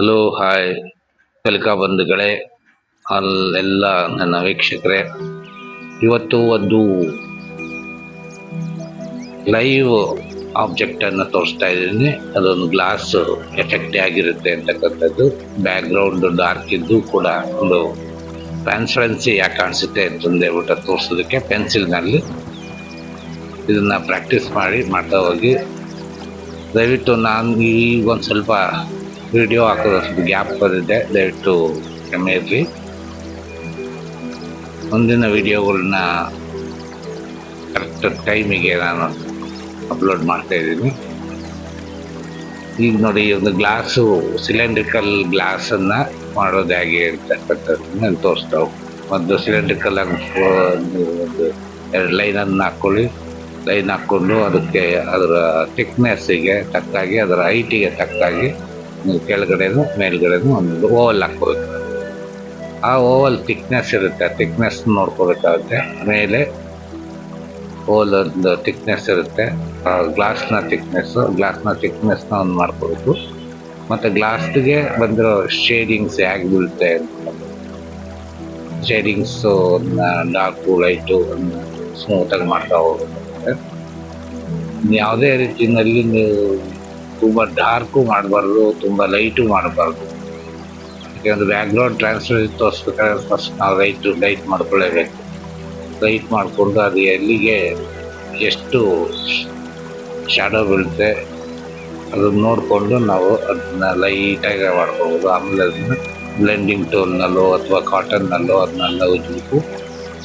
Hello, hi. Welcome ಬಂಧುಗಳೇ. ಅಲ್ಲೆಲ್ಲ ನನ್ನ ವೀಕ್ಷಕರೇ. ಇವತ್ತು ಒಂದು ಲೈವ್ ಆಬ್ಜೆಕ್ಟನ್ನು ತೋರಿಸ್ತಾ ಇದ್ದೀನಿ. ಅದೊಂದು ಗ್ಲಾಸ್ ಎಫೆಕ್ಟ್ ಆಗಿರುತ್ತೆ ಅಂತಕ್ಕಂಥದ್ದು. ಬ್ಯಾಕ್ ಗ್ರೌಂಡ್ ಡಾರ್ಕ್ ಇದ್ದು ಕೂಡ ಒಂದು ಟ್ರಾನ್ಸ್ಪರೆನ್ಸಿ ಯಾಕೆ ಕಾಣಿಸುತ್ತೆ ಅಂತಂದೇ ಹೇಳ್ಬಿಟ್ಟು ತೋರಿಸೋದಕ್ಕೆ ಪೆನ್ಸಿಲ್ನಲ್ಲಿ. ಇದನ್ನು ಪ್ರಾಕ್ಟೀಸ್ ಮಾಡಿ ಮಾಡ್ತಾ ಹೋಗಿ. ದಯವಿಟ್ಟು ನಾನು ಈಗ ಒಂದು ಸ್ವಲ್ಪ ವಿಡಿಯೋ ಹಾಕೋದಷ್ಟು ಗ್ಯಾಪ್ ಬರುತ್ತೆ ದಯವಿಟ್ಟು ಕ್ಷಮೆ ಇರಲಿ ಮುಂದಿನ ವಿಡಿಯೋಗಳನ್ನ ಕರೆಕ್ಟ್ ಟೈಮಿಗೆ ನಾನು ಅಪ್ಲೋಡ್ ಮಾಡ್ತಾ ಇದ್ದೀನಿ ಈಗ ನೋಡಿ ಒಂದು ಗ್ಲಾಸು ಸಿಲಿಂಡ್ರಿಕಲ್ ಗ್ಲಾಸನ್ನು ಮಾಡೋದು ಹೇಗೆ ಅಂತಕ್ಕಂಥದ್ದನ್ನ ತೋರಿಸ್ತಾ ಹೋಗ್ತೀನಿ. ಒಂದು ಸಿಲಿಂಡ್ರಿಕಲ್ ಒಂದು ಎರಡು ಲೈನನ್ನು ಹಾಕ್ಕೊಳ್ಳಿ ಲೈನ್ ಹಾಕ್ಕೊಂಡು ಅದಕ್ಕೆ ಅದರ ಥಿಕ್ನೆಸ್ಸಿಗೆ ತಕ್ಕಾಗಿ, ಅದರ ಹೈಟಿಗೆ ತಕ್ಕಾಗಿ ನೀವು ಕೆಳಗಡೆನು ಮೇಲ್ಗಡೆನು ಒಂದು ಓವಲ್ ಹಾಕ್ಕೋಬೇಕು. ಆ ಓವಲ್ ಥಿಕ್ನೆಸ್ ಇರುತ್ತೆ ಥಿಕ್ನೆಸ್ ನೋಡ್ಕೋಬೇಕಾಗುತ್ತೆ. ಮೇಲೆ ಓಲ್ ಒಂದು ಥಿಕ್ನೆಸ್ ಇರುತ್ತೆ ಗ್ಲಾಸ್ನ ಥಿಕ್ನೆಸ್ಸು ಗ್ಲಾಸ್ನ ಥಿಕ್ನೆಸ್ನ ಒಂದು ಮಾಡ್ಕೋಬೇಕು. ಮತ್ತು ಗ್ಲಾಸ್ಗೆ ಬಂದಿರೋ ಶೇಡಿಂಗ್ಸ್ ಹೇಗೆ ಬೀಳುತ್ತೆ ಶೇಡಿಂಗ್ಸು ಡಾರ್ಕು ಲೈಟು ಸ್ಮೂತಾಗಿ ಮಾಡ್ತಾ ಹೋಗ್ಬೇಕು ಯಾವುದೇ ರೀತಿಯಲ್ಲಿ ನೀವು ತುಂಬ ಡಾರ್ಕು ಮಾಡಬಾರ್ದು, ತುಂಬ ಲೈಟು ಮಾಡಬಾರ್ದು. ಯಾಕೆಂದರೆ ಬ್ಯಾಕ್ಗ್ರೌಂಡ್ ಟ್ರಾನ್ಸ್ಫರ್ ತೋರಿಸ್ಬೇಕಾದ್ರೆ ಫಸ್ಟ್ ನಾವು ಲೈಟು ಲೈಟ್ ಮಾಡ್ಕೊಳ್ಳೇಬೇಕು. ಲೈಟ್ ಮಾಡಿಕೊಂಡು ಅದು ಎಲ್ಲಿಗೆ, ಎಷ್ಟು ಶಾಡೋ ಬೀಳುತ್ತೆ ಅದನ್ನು ನೋಡಿಕೊಂಡು ನಾವು ಅದನ್ನ ಲೈಟಾಗಿ ಮಾಡ್ಕೊಬೋದು ಆಮೇಲೆ ಅದನ್ನ ಬ್ಲೆಂಡಿಂಗ್ ಟೋನ್ನಲ್ಲೋ ಅಥವಾ ಕಾಟನ್ನಲ್ಲೋ ಅದನ್ನೆಲ್ಲ ಉಜ್ಜಿಬಿಟ್ಟು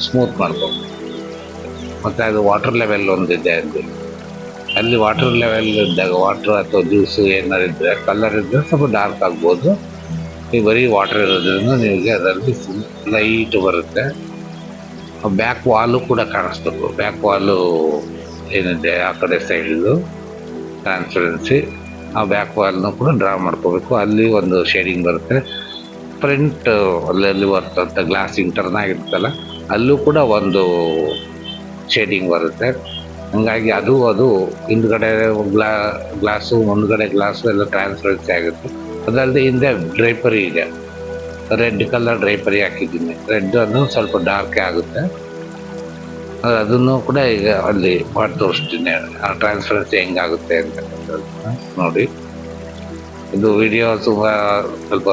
ಸ್ಮೂತ್ ಮಾಡ್ಕೊಬೋದು ಮತ್ತು ಅದು ವಾಟರ್ ಲೆವೆಲ್ ಒಂದಿದೆ ಅಲ್ಲಿ. ಅಲ್ಲಿ ವಾಟರ್ ಲೆವೆಲ್ ಇದ್ದಾಗ ವಾಟರ್ ಅಥವಾ ಜ್ಯೂಸು ಏನಾರು ಇದ್ದರೆ ಕಲರ್ ಇದ್ದರೆ ಸ್ವಲ್ಪ ಡಾರ್ಕ್ ಆಗ್ಬೋದು. ಈ ಬರೀ ವಾಟರ್ ಇರೋದ್ರಿಂದ ನಿಮಗೆ ಅದರಲ್ಲಿ ಫುಲ್ ಲೈಟ್ ಬರುತ್ತೆ. ಬ್ಯಾಕ್ ವಾಲು ಕೂಡ ಕಾಣಿಸ್ಬೇಕು. ಬ್ಯಾಕ್ ವಾಲು ಏನಿದೆ ಆ ಕಡೆ ಸೈಡಿದು ಟ್ರಾನ್ಸ್ಪರೆನ್ಸಿ ಆ ಬ್ಯಾಕ್ ವಾಲ್ನು ಕೂಡ ಡ್ರಾ ಮಾಡ್ಕೋಬೇಕು. ಅಲ್ಲಿ ಒಂದು ಶೇಡಿಂಗ್ ಬರುತ್ತೆ. ಫ್ರಂಟ್ ಅಲ್ಲಲ್ಲಿ ಬರ್ತಂಥ ಗ್ಲಾಸ್ ಇಂಟರ್ನ್ ಆಗಿರುತ್ತಲ್ಲ ಅಲ್ಲೂ ಕೂಡ ಒಂದು ಶೇಡಿಂಗ್ ಬರುತ್ತೆ. ಹಂಗಾಗಿ ಅದು ಅದು ಹಿಂದ್ಗಡೆ ಗ್ಲಾ, ಗ್ಲಾಸು, ಮುಂದ್ಗಡೆ ಗ್ಲಾಸು ಎಲ್ಲ ಟ್ರಾನ್ಸ್ಪರೆನ್ಸಿ ಆಗುತ್ತೆ. ಅದಲ್ಲದೆ ಹಿಂದೆ ಡ್ರೈಪರಿ ಇದೆ. ರೆಡ್ ಕಲರ್ ಡ್ರೈಪರಿ ಹಾಕಿದ್ದೀನಿ. ರೆಡ್ ಅನ್ನು ಸ್ವಲ್ಪ ಡಾರ್ಕ್ ಆಗುತ್ತೆ. ಅದು- ಅದನ್ನು ಕೂಡ ಈಗ ಅಲ್ಲಿ ಮಾಡಿ ತೋರಿಸ್ತೀನಿ. ಆ ಟ್ರಾನ್ಸ್ಪರೆನ್ಸಿ ಹೆಂಗಾಗುತ್ತೆ ಅಂತ ನೋಡಿ. ಇದು ವಿಡಿಯೋ ತುಂಬ ಸ್ವಲ್ಪ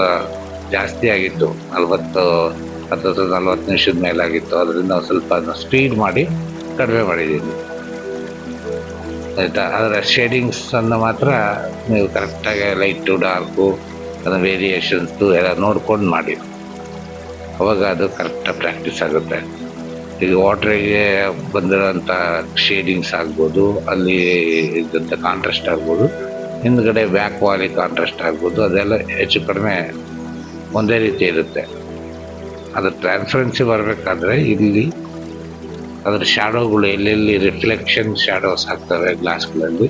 ಜಾಸ್ತಿ ಆಗಿತ್ತು. ನಲ್ವತ್ತು ಹತ್ತು ನಲ್ವತ್ತು ನಿಮಿಷದ ಮೇಲಾಗಿತ್ತು. ಅದರಿಂದ ಸ್ವಲ್ಪ ಸ್ಪೀಡ್ ಮಾಡಿ ಕಡಿಮೆ ಮಾಡಿದ್ದೀನಿ. ಆಯಿತಾ ಶೇಡಿಂಗ್ಸ್ ಅನ್ನು ಮಾತ್ರ ನೀವು ಕರೆಕ್ಟಾಗಿ ಲೈಟು ಡಾರ್ಕು ಅದರ ವೇರಿಯೇಷನ್ಸು ಎಲ್ಲ ನೋಡ್ಕೊಂಡು ಮಾಡಿ. ಅವಾಗ ಅದು ಕರೆಕ್ಟಾಗಿ ಪ್ರಾಕ್ಟೀಸ್ ಆಗುತ್ತೆ. ಈಗ ವಾಟ್ರಿಗೆ ಬಂದಿರೋಂಥ ಶೇಡಿಂಗ್ಸ್ ಆಗ್ಬೋದು, ಅಲ್ಲಿ ಇದ್ದಂಥ ಕಾಂಟ್ರಾಸ್ಟ್ ಆಗ್ಬೋದು, ಹಿಂದ್ಗಡೆ ಬ್ಯಾಕ್ ವಾಲಿ ಕಾಂಟ್ರಾಸ್ಟ್ ಆಗ್ಬೋದು, ಅದೆಲ್ಲ ಹೆಚ್ಚು ಕಡಿಮೆ ಒಂದೇ ರೀತಿ ಇರುತ್ತೆ. ಅದು ಟ್ರಾನ್ಸ್ಪರೆನ್ಸಿ ಬರಬೇಕಾದ್ರೆ ಇಲ್ಲಿ ಅದರ ಶ್ಯಾಡೋಗಳು ಎಲ್ಲೆಲ್ಲಿ ರಿಫ್ಲೆಕ್ಷನ್ ಶ್ಯಾಡೋಸ್ ಆಗ್ತವೆ ಗ್ಲಾಸ್ಗಳಲ್ಲಿ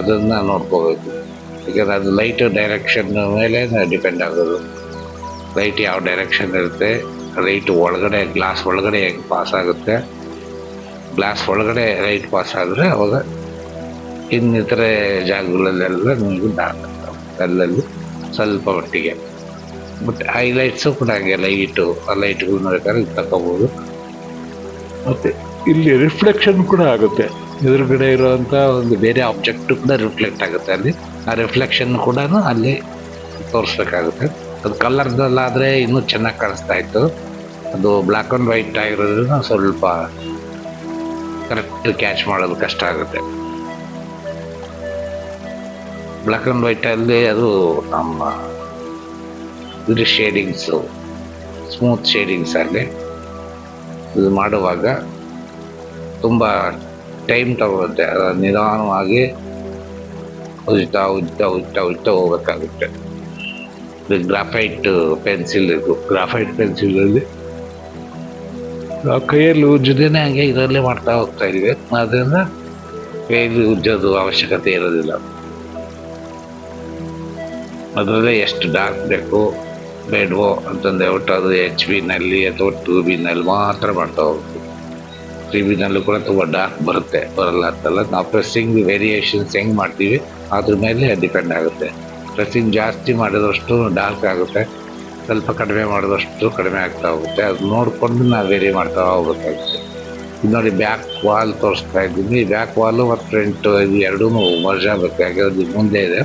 ಅದನ್ನು ನೋಡ್ಕೋಬೇಕು. ಯಾಕಂದರೆ ಅದು ಲೈಟ್ ಡೈರೆಕ್ಷನ್ ಮೇಲೆ ಡಿಪೆಂಡ್ ಆಗೋದು. ಲೈಟ್ ಯಾವ ಡೈರೆಕ್ಷನ್ ಇರುತ್ತೆ ಲೈಟ್ ಒಳಗಡೆ ಗ್ಲಾಸ್ ಒಳಗಡೆ ಹೆಂಗೆ ಪಾಸ್ ಆಗುತ್ತೆ. ಗ್ಲಾಸ್ ಒಳಗಡೆ ಲೈಟ್ ಪಾಸ್ ಆದರೆ ಅವಾಗ ಇನ್ನಿತರೆ ಜಾಗಗಳಲ್ಲೆಲ್ಲ ನಿಮಗೆ ಡಾರ್ಕ್ ಅಲ್ಲಲ್ಲಿ ಸ್ವಲ್ಪ ಮಟ್ಟಿಗೆ. ಬಟ್ ಹೈಲೈಟ್ಸು ಕೂಡ ಹಾಗೆ ಲೈಟು ಆ ಲೈಟ್ಗಳನ್ನ ಬೇಕಾದ್ರೆ ತಗೋಬೋದು ಮತ್ತು ಇಲ್ಲಿ ರಿಫ್ಲೆಕ್ಷನ್ ಕೂಡ ಆಗುತ್ತೆ. ಎದುರುಗಡೆ ಇರುವಂಥ ಒಂದು ಬೇರೆ ಆಬ್ಜೆಕ್ಟ್ ಕೂಡ ರಿಫ್ಲೆಕ್ಟ್ ಆಗುತ್ತೆ ಅಲ್ಲಿ. ಆ ರಿಫ್ಲೆಕ್ಷನ್ ಕೂಡ ಅಲ್ಲಿ ತೋರಿಸ್ಬೇಕಾಗುತ್ತೆ. ಅದು ಕಲರ್ದಲ್ಲಾದರೆ ಇನ್ನೂ ಚೆನ್ನಾಗಿ ಕಾಣಿಸ್ತಾ ಇತ್ತು. ಅದು ಬ್ಲ್ಯಾಕ್ ಆ್ಯಂಡ್ ವೈಟ್ ಆಗಿರೋದ್ರಿಂದ ಸ್ವಲ್ಪ ಕರೆಕ್ಟ್ ಕ್ಯಾಚ್ ಮಾಡೋದು ಕಷ್ಟ ಆಗುತ್ತೆ. ಬ್ಲ್ಯಾಕ್ ಆ್ಯಂಡ್ ವೈಟಲ್ಲಿ ಅದು ನಮ್ಮ ಇದು ಶೇಡಿಂಗ್ಸು ಸ್ಮೂತ್ ಶೇಡಿಂಗ್ಸ್ ಅಲ್ಲಿ. ಇದು ಮಾಡುವಾಗ ತುಂಬ ಟೈಮ್ ತಗೊಳುತ್ತೆ ಅದು ನಿಧಾನವಾಗಿ ಉಜ್ತಾ ಉಜ್ತಾ ಉಜ್ತಾ ಉಜ್ತಾ ಹೋಗಬೇಕಾಗುತ್ತೆ. ಗ್ರಾಫೈಟ್ ಪೆನ್ಸಿಲ್ ಇದು ಗ್ರಾಫೈಟ್ ಪೆನ್ಸಿಲಲ್ಲಿ ಕೈಯಲ್ಲಿ ಉಜ್ಜದೇನೆ ಹಾಗೆ ಇದರಲ್ಲೇ ಮಾಡ್ತಾ ಹೋಗ್ತಾ ಇದ್ದೀವಿ. ಅದರಿಂದ ಕೈಯಲ್ಲಿ ಉಜ್ಜೋದು ಅವಶ್ಯಕತೆ ಇರೋದಿಲ್ಲ. ಅದರಲ್ಲೇ ಎಷ್ಟು ಡಾರ್ಕ್ ಬೇಕು ಬೇಡವೋ ಅಂತಂದು ಒಟ್ಟು ಅದು ಎಚ್ ಬಿನಲ್ಲಿ ಅಥವಾ ಟೂ ಬಿನಲ್ಲಿ ಮಾತ್ರ ಮಾಡ್ತಾ ಹೋಗ್ತೀವಿ ತ್ರೀ ವಿನಲ್ಲೂ ಕೂಡ ತುಂಬ ಡಾರ್ಕ್ ಬರುತ್ತೆ. ಬರಲ್ಲ ಅಂತಲ್ಲ ನಾವು ಪ್ರೆಸ್ಸಿಂಗ್ ವೇರಿಯೇಷನ್ಸ್ ಹೆಂಗೆ ಮಾಡ್ತೀವಿ, ಅದ್ರ ಮೇಲೆ ಡಿಪೆಂಡ್ ಆಗುತ್ತೆ. ಪ್ರೆಸ್ಸಿಂಗ್ ಜಾಸ್ತಿ ಮಾಡಿದಷ್ಟು ಡಾರ್ಕ್ ಆಗುತ್ತೆ. ಸ್ವಲ್ಪ ಕಡಿಮೆ ಮಾಡಿದಷ್ಟು ಕಡಿಮೆ ಆಗ್ತಾ ಹೋಗುತ್ತೆ. ಅದು ನೋಡಿಕೊಂಡು ನಾವು ವೇರಿ ಮಾಡ್ತಾ ಹೋಗ್ಬೇಕಾಗುತ್ತೆ. ಇದು ನೋಡಿ ಬ್ಯಾಕ್ ವಾಲ್ ತೋರಿಸ್ತಾ ಇದ್ದೀನಿ. ಬ್ಯಾಕ್ ವಾಲು ಮತ್ತು ಫ್ರಂಟ್ ಇದು ಎರಡೂ ಮರ್ಜ್ ಆಗಬೇಕು ಮುಂದೆ ಇದೆ.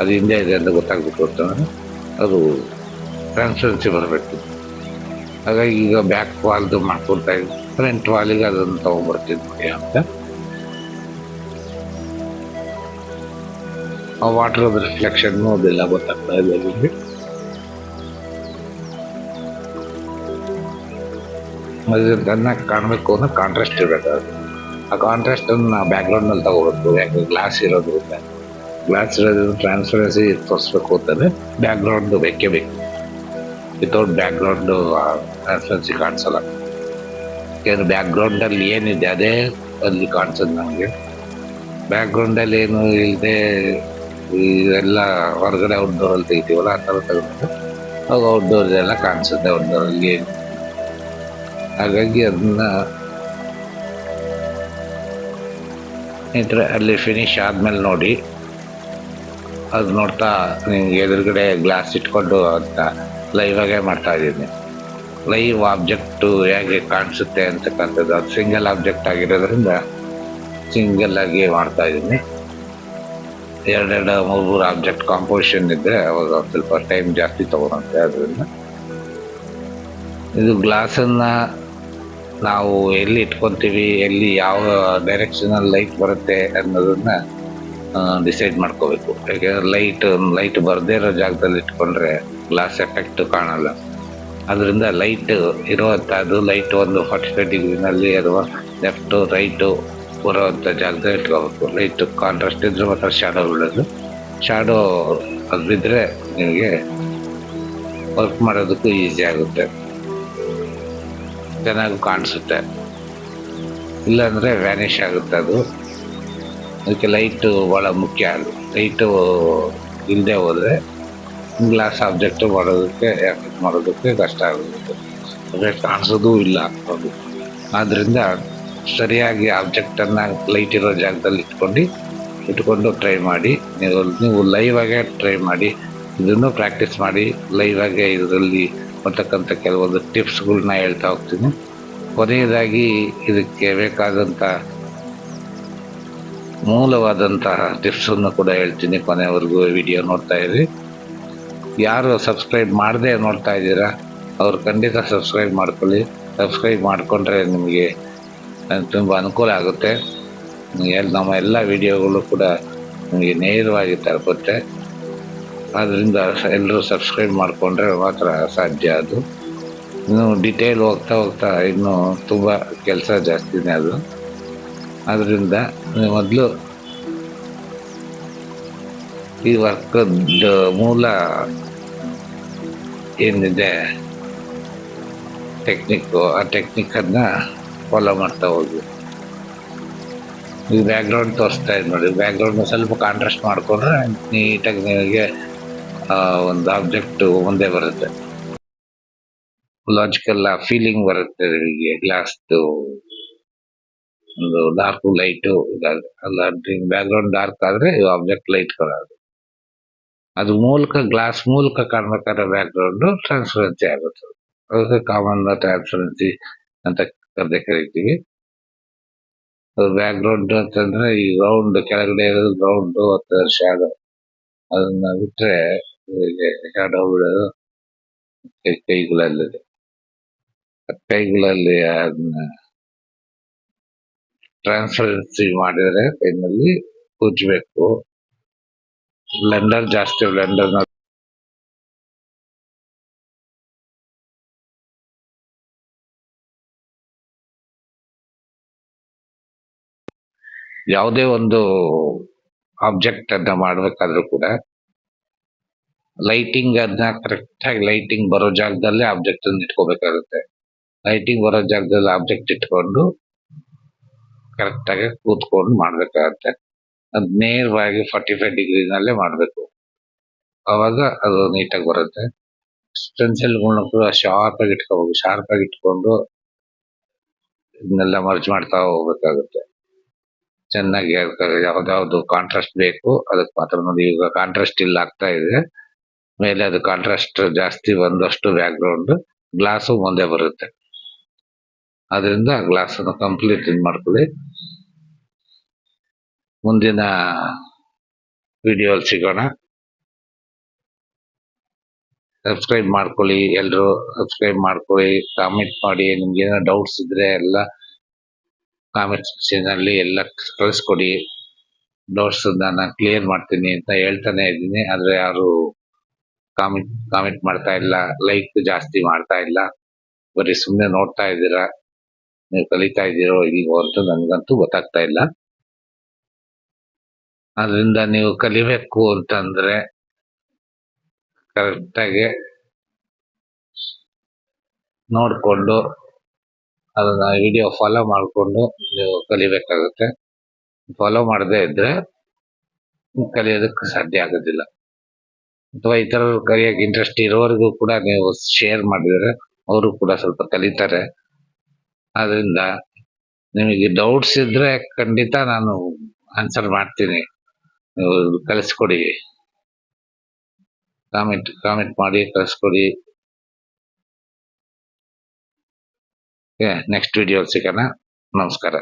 ಅದು ಹಿಂದೆ ಇದೆ ಅಂತ ಗೊತ್ತಾಗ್ಬಿಟ್ಟು ಅದು ಟ್ರಾನ್ಸ್ಪರೆನ್ಸಿ ಬರಬೇಕು. ಹಾಗಾಗಿ ಈಗ ಬ್ಯಾಕ್ ವಾಲ್ದು ಮಾಡ್ಕೊಳ್ತಾ ಇದ್ದೀನಿ. ಫ್ರಂಟ್ ಟ್ರಾಲಿಗೆ ಅದನ್ನು ತೊಗೊಂಡ್ಬರ್ತೀನಿ ನೋಡಿ ಅಂತ. ಆ ವಾಟರ್ ರಿಫ್ಲೆಕ್ಷನ್ ಅದೆಲ್ಲ ಗೊತ್ತಾಗ್ತಾ ಇದೆ ನಿಮಗೆ ಅದು ಚೆನ್ನಾಗಿ ಕಾಣಬೇಕು ಅಂದ್ರೆ ಕಾಂಟ್ರಾಸ್ಟ್ ಇರಬೇಕಾಗುತ್ತೆ ಆ ಕಾಂಟ್ರಾಸ್ಟ್ ಅನ್ನು ನಾವು ಬ್ಯಾಕ್ಗ್ರೌಂಡ್ನಲ್ಲಿ ತಗೋಬೇಕು ಯಾಕೆ ಗ್ಲಾಸ್ ಇರೋದ್ರಿಂದ. ಗ್ಲಾಸ್ ಇರೋದ್ರಿಂದ ಟ್ರಾನ್ಸ್ಪರೆನ್ಸಿ ತೋರಿಸ್ಬೇಕು ಅಂತಂದರೆ ಬ್ಯಾಕ್ಗ್ರೌಂಡ್ ಬೇಕೇ ಬೇಕು. ವಿತೌಟ್ ಬ್ಯಾಕ್ಗ್ರೌಂಡು ಟ್ರಾನ್ಸ್ಪರೆನ್ಸಿ ಕಾಣಿಸಲ್ಲ. ಯಾಕಂದ್ರೆ ಬ್ಯಾಕ್ಗ್ರೌಂಡ್ ಅಲ್ಲಿ ಏನಿದೆ ಅದೇ ಅಲ್ಲಿ ಕಾಣಿಸೋದು ನಮಗೆ. ಬ್ಯಾಕ್ಗ್ರೌಂಡ್ ಅಲ್ಲಿ ಏನು ಇಲ್ಲದೆ ಇದೆಲ್ಲ ಹೊರಗಡೆ ಔಟ್ಡೋರ್ ಅಲ್ಲಿ ತೆಗಿತೀವಲ್ಲ ಆ ಥರ ತಗೊಂಡು ಅವಾಗ ಔಟ್ಡೋರ್ ಎಲ್ಲ ಕಾಣಿಸುತ್ತೆ ಔಟ್ಡೋರ್ ಅಲ್ಲಿ ಏನು. ಹಾಗಾಗಿ ಅದನ್ನ ಇದ್ರೆ ಅಲ್ಲಿ ಫಿನಿಶ್ ಆದ್ಮೇಲೆ ನೋಡಿ. ಅದು ನೋಡ್ತಾ ನಿಮ್ಗೆ ಎದುರುಗಡೆ ಗ್ಲಾಸ್ ಇಟ್ಕೊಂಡು ಅಂತ ಲೈವ್ ಆಗೇ ಮಾಡ್ತಾ ಇದ್ದೀನಿ. ಲೈವ್ ಆಬ್ಜೆಕ್ಟು ಹೇಗೆ ಕಾಣಿಸುತ್ತೆ ಅಂತಕ್ಕಂಥದ್ದು. ಅದು ಸಿಂಗಲ್ ಆಬ್ಜೆಕ್ಟ್ ಆಗಿರೋದ್ರಿಂದ ಸಿಂಗಲ್ ಆಗಿ ಮಾಡ್ತಾ ಇದ್ದೀನಿ. ಎರಡೆರಡು ಮೂರು ಮೂರು ಆಬ್ಜೆಕ್ಟ್ ಕಾಂಪೋಸಿಷನ್ ಇದ್ದರೆ ಅವಾಗ ಒಂದು ಸ್ವಲ್ಪ ಟೈಮ್ ಜಾಸ್ತಿ ತೊಗೊಳಂತೆ ಅದರಿಂದ. ಇದು ಗ್ಲಾಸನ್ನು ನಾವು ಎಲ್ಲಿ ಇಟ್ಕೊತೀವಿ, ಎಲ್ಲಿ ಯಾವ ಡೈರೆಕ್ಷನಲ್ಲಿ ಲೈಟ್ ಬರುತ್ತೆ ಅನ್ನೋದನ್ನು ಡಿಸೈಡ್ ಮಾಡ್ಕೋಬೇಕು. ಯಾಕೆಂದರೆ ಲೈಟ್ ಲೈಟ್ ಬರದೇ ಇರೋ ಜಾಗದಲ್ಲಿ ಇಟ್ಕೊಂಡ್ರೆ ಗ್ಲಾಸ್ ಎಫೆಕ್ಟ್ ಕಾಣಲ್ಲ. ಅದರಿಂದ ಲೈಟ್ ಇರುವಂಥದ್ದು ಲೈಟ್ ಒಂದು ಫಾರ್ಟಿ ಡಿಗ್ರಿನಲ್ಲಿ ಅಥವಾ ಲೆಫ್ಟು ರೈಟು ಬರುವಂಥ ಜಾಗದಲ್ಲಿ ಇಟ್ಕೋಬೇಕು. ಲೈಟ್ ಕಾಂಟ್ರಾಸ್ಟ್ ಇದ್ರೆ ಮಾತ್ರ ಶಾಡೋ ಬಿಡೋದು ಶಾಡೋ ಅದು ನಿಮಗೆ ವರ್ಕ್ ಮಾಡೋದಕ್ಕೂ ಈಸಿ ಆಗುತ್ತೆ. ಚೆನ್ನಾಗಿ ಕಾಣಿಸುತ್ತೆ. ಇಲ್ಲಾಂದರೆ ವ್ಯಾನಿಷ್ ಆಗುತ್ತೆ ಅದು. ಅದಕ್ಕೆ ಲೈಟು ಭಾಳ ಮುಖ್ಯ ಲೈಟು ಇಲ್ಲದೆ ಹೋದರೆ ಗ್ಲಾಸ್ ಸಬ್ಜೆಕ್ಟ್ ಮಾಡೋದಕ್ಕೆ ಮಾಡೋದಕ್ಕೆ ಕಷ್ಟ ಆಗುತ್ತೆ. ಅದೇ ಕಾಣಿಸೋದು ಇಲ್ಲ ಅದು. ಆದ್ದರಿಂದ ಸರಿಯಾಗಿ ಆಬ್ಜೆಕ್ಟನ್ನು ಲೈಟ್ ಇರೋ ಜಾಗದಲ್ಲಿ ಇಟ್ಕೊಂಡು ಇಟ್ಕೊಂಡು ಟ್ರೈ ಮಾಡಿ, ನೀವು ನೀವು ಲೈವ್ ಆಗೇ ಟ್ರೈ ಮಾಡಿ, ಇದನ್ನು ಪ್ರಾಕ್ಟೀಸ್ ಮಾಡಿ ಲೈವ್ ಆಗೇ ಇದರಲ್ಲಿ ಬರ್ತಕ್ಕಂಥ ಕೆಲವೊಂದು ಟಿಪ್ಸ್ಗಳನ್ನ ಹೇಳ್ತಾ ಹೋಗ್ತೀನಿ. ಕೊನೆಯದಾಗಿ ಇದಕ್ಕೆ ಬೇಕಾದಂಥ ಮೂಲವಾದಂತಹ ಟಿಪ್ಸನ್ನು ಕೂಡ ಹೇಳ್ತೀನಿ ಕೊನೆವರೆಗೂ ವಿಡಿಯೋ ನೋಡ್ತಾ ಇರಿ. ಯಾರು ಸಬ್ಸ್ಕ್ರೈಬ್ ಮಾಡದೆ ನೋಡ್ತಾ ಇದ್ದೀರಾ, ಅವ್ರು ಖಂಡಿತ ಸಬ್ಸ್ಕ್ರೈಬ್ ಮಾಡ್ಕೊಳ್ಳಿ. ಸಬ್ಸ್ಕ್ರೈಬ್ ಮಾಡಿಕೊಂಡ್ರೆ ನಿಮಗೆ ತುಂಬ ಅನುಕೂಲ ಆಗುತ್ತೆ. ಎಲ್ಲಿ ನಮ್ಮ ಎಲ್ಲ ವಿಡಿಯೋಗಳು ಕೂಡ ನಿಮಗೆ ನೇರವಾಗಿ ತಲುಪುತ್ತೆ. ಆದ್ದರಿಂದ ಎಲ್ಲರೂ ಸಬ್ಸ್ಕ್ರೈಬ್ ಮಾಡಿಕೊಂಡ್ರೆ ಮಾತ್ರ ಸಾಧ್ಯ ಅದು. ಇನ್ನು ಡಿಟೇಲ್ ಹೋಗ್ತಾ ಹೋಗ್ತಾ ಇನ್ನೂ ತುಂಬ ಕೆಲಸ ಜಾಸ್ತಿನೇ ಅದು. ಅದರಿಂದ ಮೊದಲು ಈ ವರ್ಕದ ಮೂಲ ಏನಿದೆ ಟೆಕ್ನಿಕ್ಕು ಆ ಟೆಕ್ನಿಕ್ಕನ್ನು ಫಾಲೋ ಮಾಡ್ತಾ ಹೋಗಿ. ಈ ಬ್ಯಾಕ್ಗ್ರೌಂಡ್ ತೋರಿಸ್ತಾ ಇದೆ ನೋಡಿ. ಬ್ಯಾಕ್ಗ್ರೌಂಡ್ ಸ್ವಲ್ಪ ಕಾಂಟ್ರಾಸ್ಟ್ ಮಾಡಿಕೊಂಡ್ರೆ ನೀಟಾಗಿ ನಿಮಗೆ ಒಂದು ಆಬ್ಜೆಕ್ಟ್ ಮುಂದೆ ಬರುತ್ತೆ. ಲಾಜಿಕಲ್ ಫೀಲಿಂಗ್ ಬರುತ್ತೆ ನಿಮಗೆ ಗ್ಲಾಸ್ದು ಒಂದು ಡಾರ್ಕ್ ಲೈಟು ಅಲ್ಲ ಬ್ಯಾಕ್ಗ್ರೌಂಡ್ ಡಾರ್ಕ್ ಆದ್ರೆ ಆಬ್ಜೆಕ್ಟ್ ಲೈಟ್ ಕಲರ್ ಅದು ಮೂಲಕ ಗ್ಲಾಸ್ ಮೂಲಕ ಕಾಣ್ಬೇಕಾದ್ರೆ ಬ್ಯಾಕ್ಗ್ರೌಂಡ್ ಟ್ರಾನ್ಸ್ಪರೆನ್ಸಿ ಆಗುತ್ತೆ ಅದಕ್ಕೆ ಕಾಮನ್ ಟ್ರಾನ್ಸ್ಪರೆನ್ಸಿ ಅಂತ ಕರೆದೇ ಕರಿತೀವಿ. ಬ್ಯಾಕ್ಗ್ರೌಂಡ್ ಅಂತಂದ್ರೆ ಈ ರೌಂಡ್ ಕೆಳಗಡೆ ಇರೋದು ರೌಂಡ್ ಮತ್ತು ಶಾಡೋ ಅದನ್ನ ಬಿಟ್ರೆ ಶಾಡೋ ಬಿಡೋದು ಕೈಗಳಲ್ಲಿದೆ. ಕೈಗಳಲ್ಲಿ ಅದನ್ನ ಟ್ರಾನ್ಸ್ಪರೆನ್ಸಿ ಮಾಡಿದ್ರೆ ಕೈನಲ್ಲಿ ಉಜ್ಬೇಕು ಬ್ಲೆಂಡರ್ ಜಾಸ್ತಿ ಲೆಂಡರ್ ಯಾವುದೇ ಒಂದು ಆಬ್ಜೆಕ್ಟ್ ಅನ್ನ ಮಾಡ್ಬೇಕಾದ್ರೂ ಕೂಡ ಲೈಟಿಂಗ್ ಅದನ್ನ ಕರೆಕ್ಟ್ ಆಗಿ ಲೈಟಿಂಗ್ ಬರೋ ಜಾಗದಲ್ಲಿ ಆಬ್ಜೆಕ್ಟ್ ಅನ್ನ ಇಟ್ಕೋಬೇಕಾಗುತ್ತೆ. ಲೈಟಿಂಗ್ ಬರೋ ಜಾಗದಲ್ಲಿ ಆಬ್ಜೆಕ್ಟ್ ಇಟ್ಕೊಂಡು ಕರೆಕ್ಟ್ ಆಗಿ ಕೂತ್ಕೊಂಡು ಮಾಡ್ಬೇಕಾಗತ್ತೆ. ಅದ್ ನೇರವಾಗಿ ಫಾರ್ಟಿ ಫೈವ್ ಡಿಗ್ರಿನಲ್ಲೇ ಮಾಡಬೇಕು. ಅವಾಗ ಅದು ನೀಟಾಗಿ ಬರುತ್ತೆ. ಸ್ಟೆನ್ಸಿಲ್ಗಳನ್ನ ಕೂಡ ಶಾರ್ಪ್ ಆಗಿ ಇಟ್ಕೋಬೇಕು. ಶಾರ್ಪ್ ಆಗಿ ಇಟ್ಕೊಂಡು ಇದನ್ನೆಲ್ಲ ಮರ್ಜ್ ಮಾಡ್ತಾ ಹೋಗ್ಬೇಕಾಗುತ್ತೆ. ಚೆನ್ನಾಗಿ ಯಾವ್ದಾವ್ದು ಕಾಂಟ್ರಾಸ್ಟ್ ಬೇಕು ಅದಕ್ಕೆ ಮಾತ್ರ ನೋಡಿ. ಈಗ ಕಾಂಟ್ರಾಸ್ಟ್ ಇಲ್ಲ ಆಗ್ತಾ ಇದೆ. ಮೇಲೆ ಅದು ಕಾಂಟ್ರಾಸ್ಟ್ ಜಾಸ್ತಿ ಬಂದಷ್ಟು ಬ್ಯಾಕ್ ಗ್ರೌಂಡ್ ಗ್ಲಾಸು ಮುಂದೆ ಬರುತ್ತೆ. ಅದರಿಂದ ಗ್ಲಾಸ್ ಅನ್ನು ಕಂಪ್ಲೀಟ್ ಇದು ಮಾಡ್ಕೊಳ್ಳಿ. ಮುಂದಿನ ವಿಡಿಯೋ ಸಿಗೋಣ. ಸಬ್ಸ್ಕ್ರೈಬ್ ಮಾಡ್ಕೊಳ್ಳಿ ಎಲ್ಲರೂ ಸಬ್ಸ್ಕ್ರೈಬ್ ಮಾಡ್ಕೊಳ್ಳಿ ಕಾಮೆಂಟ್ ಮಾಡಿ. ನಿಮ್ಗೆ ಏನೋ ಡೌಟ್ಸ್ ಇದ್ರೆ ಎಲ್ಲ ಕಾಮೆಂಟ್ ಸೆಕ್ಷನ್ ಅಲ್ಲಿ ಎಲ್ಲ ಕಳಿಸ್ಕೊಡಿ. ಡೌಟ್ಸ್ ನಾನು ಕ್ಲಿಯರ್ ಮಾಡ್ತೀನಿ ಅಂತ ಹೇಳ್ತಾನೆ ಇದ್ದೀನಿ. ಆದ್ರೆ ಯಾರು ಕಾಮೆಂಟ್ ಕಾಮೆಂಟ್ ಮಾಡ್ತಾ ಇಲ್ಲ ಲೈಕ್ ಜಾಸ್ತಿ ಮಾಡ್ತಾ ಇಲ್ಲ. ಬರೀ ಸುಮ್ಮನೆ ನೋಡ್ತಾ ಇದ್ದೀರಾ, ನೀವು ಕಲಿತಾ ಇದ್ದೀರೋ ಇಲ್ವೋ ಅಂತ ನನಗಂತೂ ಗೊತ್ತಾಗ್ತಾ ಇಲ್ಲ. ಅದರಿಂದ ನೀವು ಕಲಿಬೇಕು ಅಂತಂದ್ರೆ ಕರೆಕ್ಟಾಗಿ ನೋಡ್ಕೊಂಡು ಅದನ್ನ ವಿಡಿಯೋ ಫಾಲೋ ಮಾಡಿಕೊಂಡು ನೀವು ಕಲಿಬೇಕಾಗುತ್ತೆ. ಫಾಲೋ ಮಾಡದೇ ಇದ್ರೆ ಕಲಿಯೋದಕ್ಕೆ ಸಾಧ್ಯ ಆಗೋದಿಲ್ಲ. ಅಥವಾ ಇತರರು ಕಲಿಯೋಕೆ ಇಂಟ್ರೆಸ್ಟ್ ಇರೋರಿಗೂ ಕೂಡ ನೀವು ಶೇರ್ ಮಾಡಿದ್ರೆ ಅವರು ಕೂಡ ಸ್ವಲ್ಪ ಕಲಿತಾರೆ. ಆದ್ರಿಂದ ನಿಮಗೆ ಡೌಟ್ಸ್ ಇದ್ರೆ ಖಂಡಿತ ನಾನು ಆನ್ಸರ್ ಮಾಡ್ತೀನಿ. ಕಳಿಸ್ಕೊಡಿ. ಕಾಮೆಂಟ್ ಕಾಮೆಂಟ್ ಮಾಡಿ ಕಳಿಸ್ಕೊಡಿ. ನೆಕ್ಸ್ಟ್ ವಿಡಿಯೋ ಸಿಗೋಣ. ನಮಸ್ಕಾರ.